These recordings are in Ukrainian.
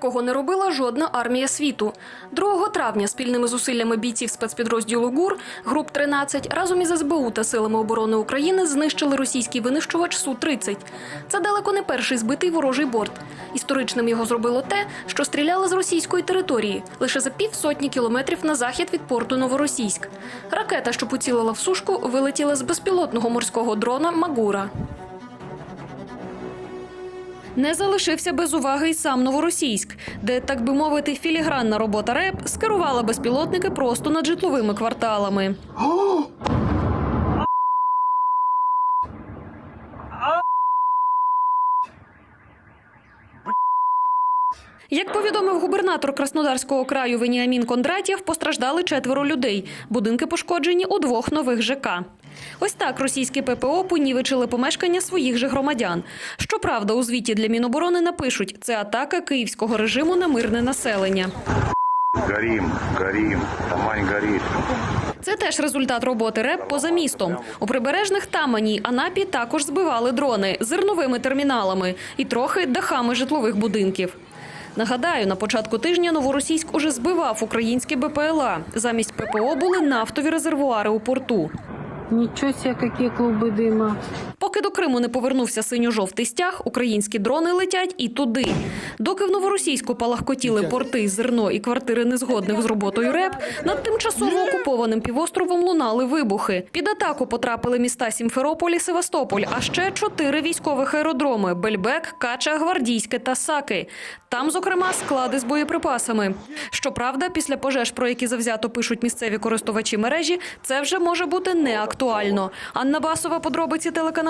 якого не робила жодна армія світу. 2 травня спільними зусиллями бійців спецпідрозділу ГУР груп 13 разом із СБУ та силами оборони України знищили російський винищувач су 30 Це далеко не перший збитий ворожий борт. Історичним його зробило те, що стріляли з російської території лише за півсотні кілометрів на захід від порту Новоросійськ. Ракета, що поцілила в сушку, вилетіла з безпілотного морського дрона Магура. Не залишився без уваги й сам Новоросійськ, де, так би мовити, філігранна робота РЕП скерувала безпілотники просто над житловими кварталами. Як повідомив губернатор Краснодарського краю Веніамін Кондратєв, постраждали четверо людей. Будинки пошкоджені у двох нових ЖК. Ось так російські ППО понівечили помешкання своїх же громадян. Щоправда, у звіті для Міноборони напишуть, це атака київського режиму на мирне населення. Горим, горим, Тамань горит. Це теж результат роботи РЕП поза містом. У прибережних Тамані Анапі також збивали дрони зерновими терміналами і трохи дахами житлових будинків. Нагадаю, на початку тижня Новоросійськ уже збивав українські БПЛА. Замість ППО були нафтові резервуари у порту. Ничего себе, какие клубы дыма. Поки до Криму не повернувся синьо-жовтий стяг, українські дрони летять і туди. Доки в Новоросійську палахкотіли порти, зерно і квартири незгодних з роботою РЕП, над тимчасово окупованим півостровом лунали вибухи. Під атаку потрапили міста Сімферополь і Севастополь, а ще чотири військових аеродроми: Бельбек, Кача, Гвардійське та Саки. Там, зокрема, склади з боєприпасами. Щоправда, після пожеж, про які завзято пишуть місцеві користувачі мережі, це вже може бути не актуально. Анна Басова, подробиці телеканал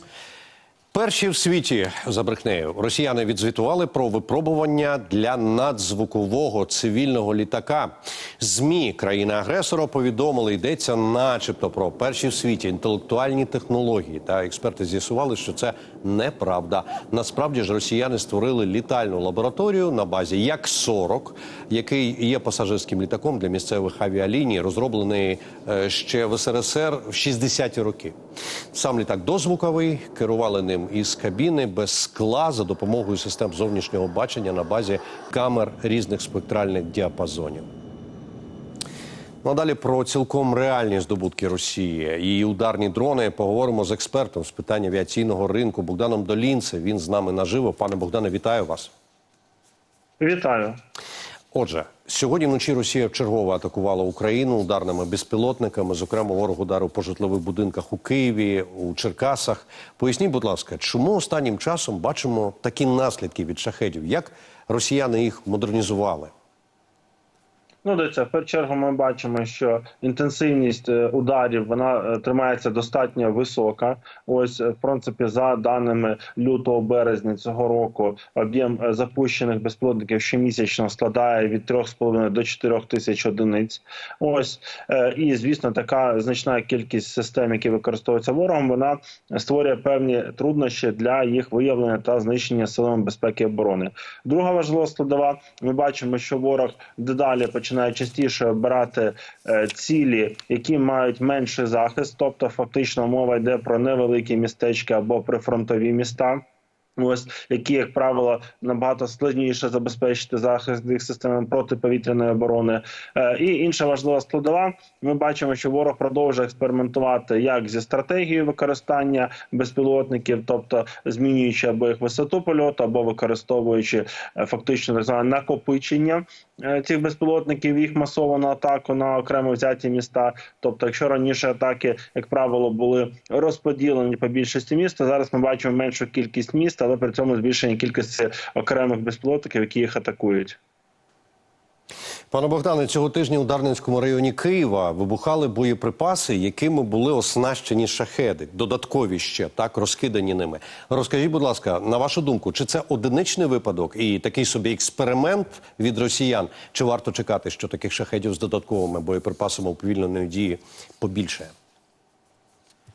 Перші в світі за брехнею росіяни відзвітували про випробування для надзвукового цивільного літака. Змі країни-агресора повідомили, йдеться, начебто, про перші в світі інтелектуальні технології. Та експерти з'ясували, що це неправда. Насправді ж росіяни створили літальну лабораторію на базі як 40 який є пасажирським літаком для місцевих авіаліній, розроблений е, ще в СРСР в 60-ті роки. Сам літак дозвуковий, керували ним із кабіни без скла за допомогою систем зовнішнього бачення на базі камер різних спектральних діапазонів. Ну а далі про цілком реальні здобутки Росії. Її ударні дрони поговоримо з експертом з питань авіаційного ринку Богданом Долінце. Він з нами наживо. Пане Богдане, вітаю вас. Вітаю. Отже, сьогодні вночі Росія вчергово атакувала Україну ударними безпілотниками. Зокрема, ворог ударив по житлових будинках у Києві, у Черкасах. Поясніть, будь ласка, чому останнім часом бачимо такі наслідки від шахедів? Як росіяни їх модернізували? Ну, дивіться, в першу чергу ми бачимо, що інтенсивність е, ударів вона е, тримається достатньо висока. Ось, е, в принципі, за даними лютого березня цього року, об'єм запущених безпілотників щомісячно складає від 3,5 до 4 тисяч одиниць. Ось і звісно, така значна кількість систем, які використовуються ворогом, вона створює певні труднощі для їх виявлення та знищення силами безпеки і оборони. Друга важлива складова. Ми бачимо, що ворог дедалі починає частіше обирати е, цілі, які мають менший захист, тобто фактично мова йде про невеликі містечки або прифронтові міста. Ось які, як правило, набагато складніше забезпечити захист їх системами протиповітряної оборони. Е, і інша важлива складова. Ми бачимо, що ворог продовжує експериментувати як зі стратегією використання безпілотників, тобто змінюючи або їх висоту польоту, або використовуючи е, фактично так зване накопичення е, цих безпілотників, їх масовану атаку на окремо взяті міста. Тобто, якщо раніше атаки, як правило, були розподілені по більшості міст, то зараз ми бачимо меншу кількість міст, але при цьому збільшення кількості окремих безпілотників, які їх атакують. Пане Богдане, цього тижня у Дарницькому районі Києва вибухали боєприпаси, якими були оснащені шахеди, додаткові ще так розкидані ними. Розкажіть, будь ласка, на вашу думку, чи це одиничний випадок і такий собі експеримент від росіян? Чи варто чекати, що таких шахедів з додатковими боєприпасами уповільненої дії побільше?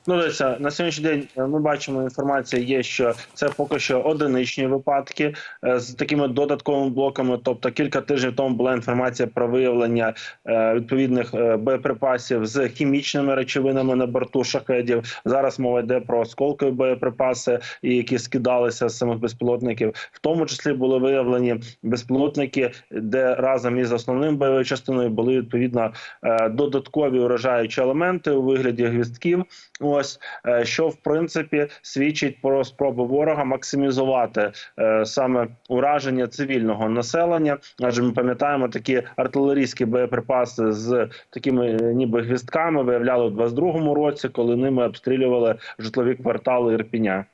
Ну, дивіться, на сьогоднішній день е, ми бачимо, інформація є, що це поки що одиничні випадки е, з такими додатковими блоками. Тобто кілька тижнів тому була інформація про виявлення е, відповідних боєприпасів з хімічними речовинами на борту шахедів. Зараз мова йде про осколкові боєприпаси, які скидалися з самих безпілотників. В тому числі були виявлені безпілотники, де разом із основним бойовою частиною були відповідно додаткові уражаючі елементи у вигляді гвістків. Ось е, що в принципі свідчить про спробу ворога максимізувати е, саме ураження цивільного населення. Адже ми пам'ятаємо такі артилерійські боєприпаси з такими е, ніби гвістками виявляли у 22-му році, коли ними обстрілювали житлові квартали Ірпіня.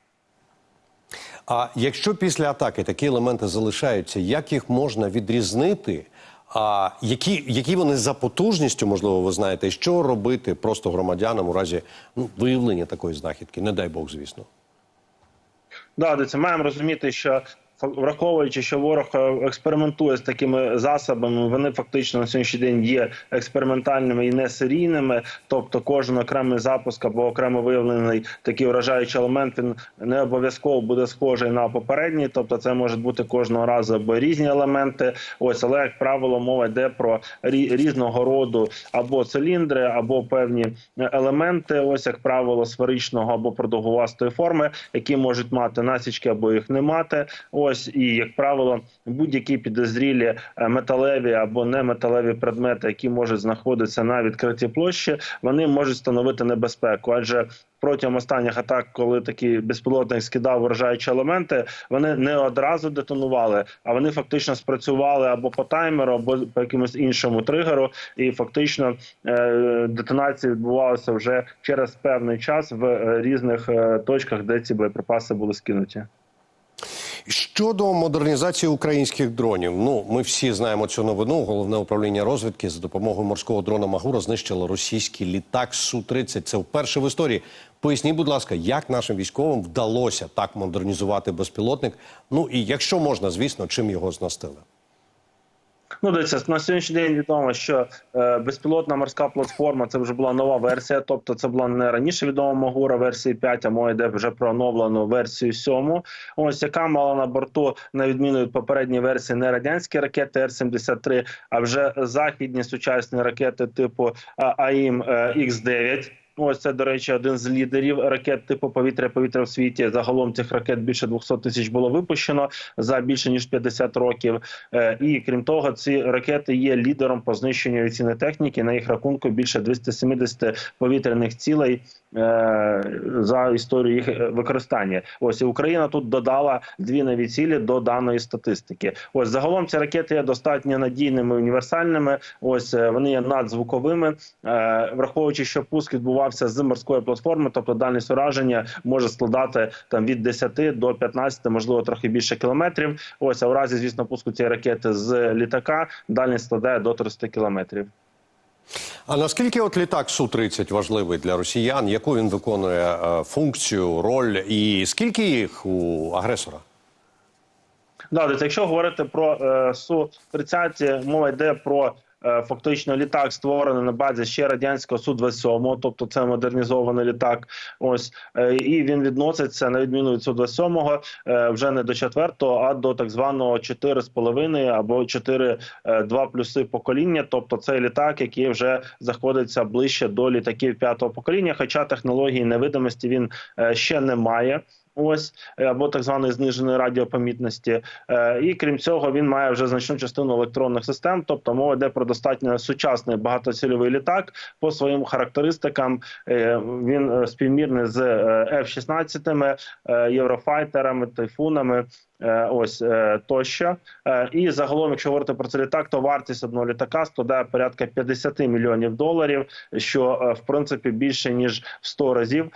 А якщо після атаки такі елементи залишаються, як їх можна відрізнити? А які, які вони за потужністю, можливо, ви знаєте, що робити просто громадянам у разі ну, виявлення такої знахідки? Не дай Бог, звісно. Да, дивіться, маємо розуміти, що враховуючи, що ворог е, експериментує з такими засобами, вони фактично на сьогоднішній день є експериментальними і не серійними. Тобто, кожен окремий запуск або окремо виявлений такий вражаючий елемент, він не обов'язково буде схожий на попередній. Тобто, це може бути кожного разу або різні елементи. Ось, але як правило, мова йде про рі- різного роду або циліндри, або певні елементи. Ось як правило, сферичного або продовгувастої форми, які можуть мати насічки або їх не мати. Ось і як правило, будь-які підозрілі е, металеві або неметалеві предмети, які можуть знаходитися на відкритій площі, вони можуть становити небезпеку, адже Протягом останніх атак, коли такий безпілотник скидав вражаючі елементи, вони не одразу детонували, а вони фактично спрацювали або по таймеру, або по якомусь іншому тригеру. І фактично е, детонація відбувалася вже через певний час в е, різних точках, де ці боєприпаси були скинуті. Щодо модернізації українських дронів, ну ми всі знаємо цю новину. Головне управління розвідки за допомогою морського дрона Магура знищило російський літак су 30 Це вперше в історії. Поясніть, будь ласка, як нашим військовим вдалося так модернізувати безпілотник? Ну і якщо можна, звісно, чим його знастили? Ну, дивіться, на сьогоднішній день відомо, що е, безпілотна морська платформа це вже була нова версія. Тобто, це була не раніше відома Магура версії 5, а мова йде вже про оновлену версію 7. Ось яка мала на борту, на відміну від попередньої версії, не радянські ракети Р-73, а вже західні сучасні ракети типу е, АІМ Х-9. Ось це, до речі, один з лідерів ракет типу повітря-повітря в світі. Загалом цих ракет більше 200 тисяч було випущено за більше ніж 50 років. Е, І крім того, ці ракети є лідером по знищенню авіаційної техніки. На їх рахунку більше 270 повітряних цілей е, за історію їх е, використання. Ось і Україна тут додала дві нові цілі до даної статистики. Ось загалом ці ракети є достатньо надійними універсальними. Ось вони є надзвуковими, враховуючи, що пуск відбувався з морської платформи, тобто дальність ураження може складати там від 10 до 15, можливо, трохи більше кілометрів. Ось а у разі, звісно, пуску цієї ракети з літака дальність складає до 300 кілометрів. А наскільки от літак су 30 важливий для росіян? Яку він виконує е, функцію, роль, і скільки їх у агресора? Да, якщо говорити про е, су 30 мова йде про. Е, Фактично літак створений на базі ще радянського су 27 тобто це модернізований літак. Ось е, і він відноситься на відміну від су 27 е, вже не до четвертого, а до так званого 4,5 або 4 е, 2 плюси покоління. Тобто цей літак, який вже знаходиться ближче до літаків п'ятого покоління. Хоча технології невидимості він ще не має. Ось е, або так званої зниженої радіопомітності, Е, і крім цього, він має вже значну частину електронних систем. Тобто мова йде про достатньо сучасний багатоцільовий літак по своїм характеристикам. е, Він співмірний з е, F-16, е, єврофайтерами, тайфунами. Е, Ось е, тощо, Е, і загалом, якщо говорити про цей літак, то вартість одного літака складає порядка 50 мільйонів доларів, що в принципі більше ніж в 100 разів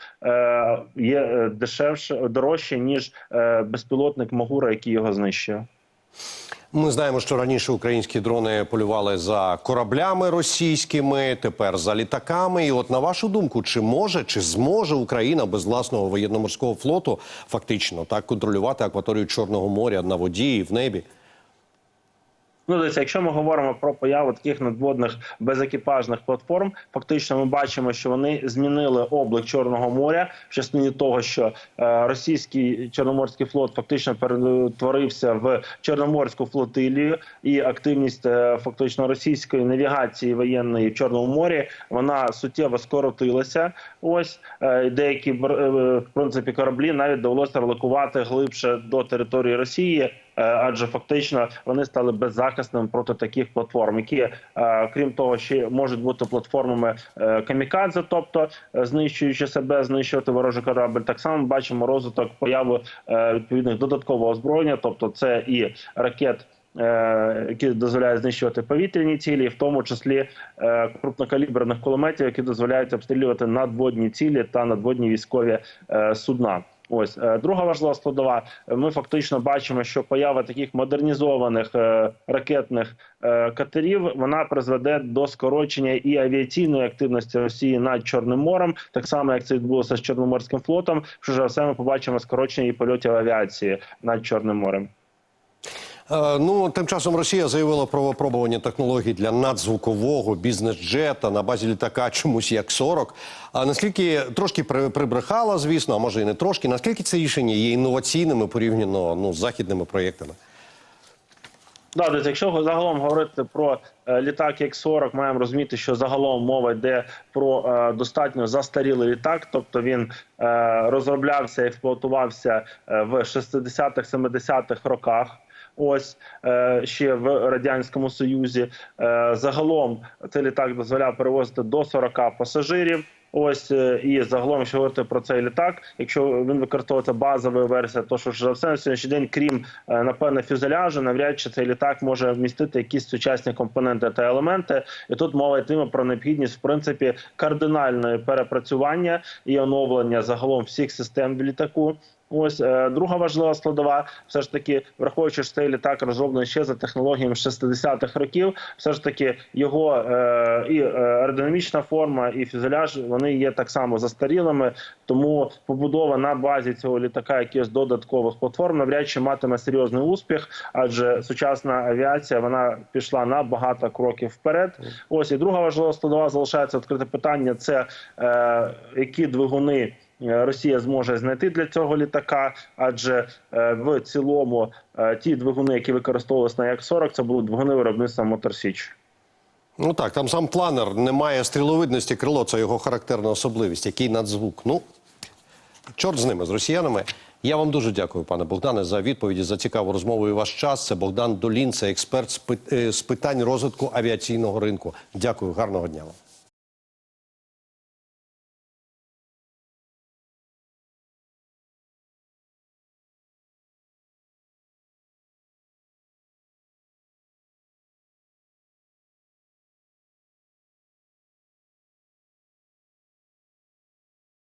є дешевше дорожче ніж безпілотник Магура, який його знищує. Ми знаємо, що раніше українські дрони полювали за кораблями російськими, тепер за літаками. І от на вашу думку, чи може чи зможе Україна без власного воєнно-морського флоту фактично так контролювати акваторію Чорного моря на воді і в небі? Ну, дивіться, якщо ми говоримо про появу таких надводних безекіпажних платформ, фактично ми бачимо, що вони змінили облик Чорного моря в частині того, що е, російський чорноморський флот фактично перетворився в чорноморську флотилію, і активність е, фактично російської навігації воєнної в Чорному морі вона суттєво скоротилася. Ось е, деякі в принципі кораблі навіть довелося релокувати глибше до території Росії. Е, адже фактично вони стали беззахисними проти таких платформ, які е, крім того, ще можуть бути платформами е, камікадзе, тобто знищуючи себе, знищувати ворожий корабль. Так само бачимо розвиток появи відповідних додаткового озброєння, тобто це і ракет. Які дозволяють знищувати повітряні цілі, в тому числі крупнокаліберних кулеметів, які дозволяють обстрілювати надводні цілі та надводні військові судна. Ось е, друга важлива складова. Ми фактично бачимо, що поява таких модернізованих е, ракетних е, катерів вона призведе до скорочення і авіаційної активності Росії над Чорним морем, так само як це відбулося з Чорноморським флотом. Що ж все ми побачимо скорочення і польотів авіації над Чорним морем. Е, Ну, тим часом Росія заявила про випробування технологій для надзвукового бізнес-джета на базі літака чомусь як 40. А наскільки трошки при- прибрехала, звісно, а може і не трошки, наскільки це рішення є інноваційними порівняно ну, з західними проєктами? Да, якщо загалом говорити про е, літак Як-40, маємо розуміти, що загалом мова йде про е, достатньо застарілий літак, тобто він розроблявся і експлуатувався в 60-х, 70-х роках. Ось е, ще в радянському союзі. Е, загалом цей літак дозволяв перевозити до 40 пасажирів. Ось е, і загалом, якщо говорити про цей літак, якщо він використовується базова версія, то що ж за все на сьогоднішній день, крім напевне фюзеляжу, навряд чи цей літак може вмістити якісь сучасні компоненти та елементи. І тут мова йтиме про необхідність в принципі кардинальної перепрацювання і оновлення загалом всіх систем в літаку. Ось е, друга важлива складова, все ж таки, враховуючи, що цей літак розроблений ще за технологіями 60-х років, все ж таки його е, і е, аеродинамічна форма, і фюзеляж вони є так само застарілими. Тому побудова на базі цього літака якихось додаткових платформ навряд чи матиме серйозний успіх, адже сучасна авіація вона пішла на багато кроків вперед. Ось і друга важлива складова залишається відкрите питання: це е, які двигуни. Е, Росія зможе знайти для цього літака, адже е, в цілому е, ті двигуни, які використовувалися на Як-40, це були двигуни виробництва Моторсіч. Ну так, там сам планер не має стріловидності крило, це його характерна особливість. Який надзвук. Ну, чорт з ними, з росіянами. Я вам дуже дякую, пане Богдане, за відповіді, за цікаву розмову і ваш час. Це Богдан Долін, це експерт з питань розвитку авіаційного ринку. Дякую, гарного дня вам.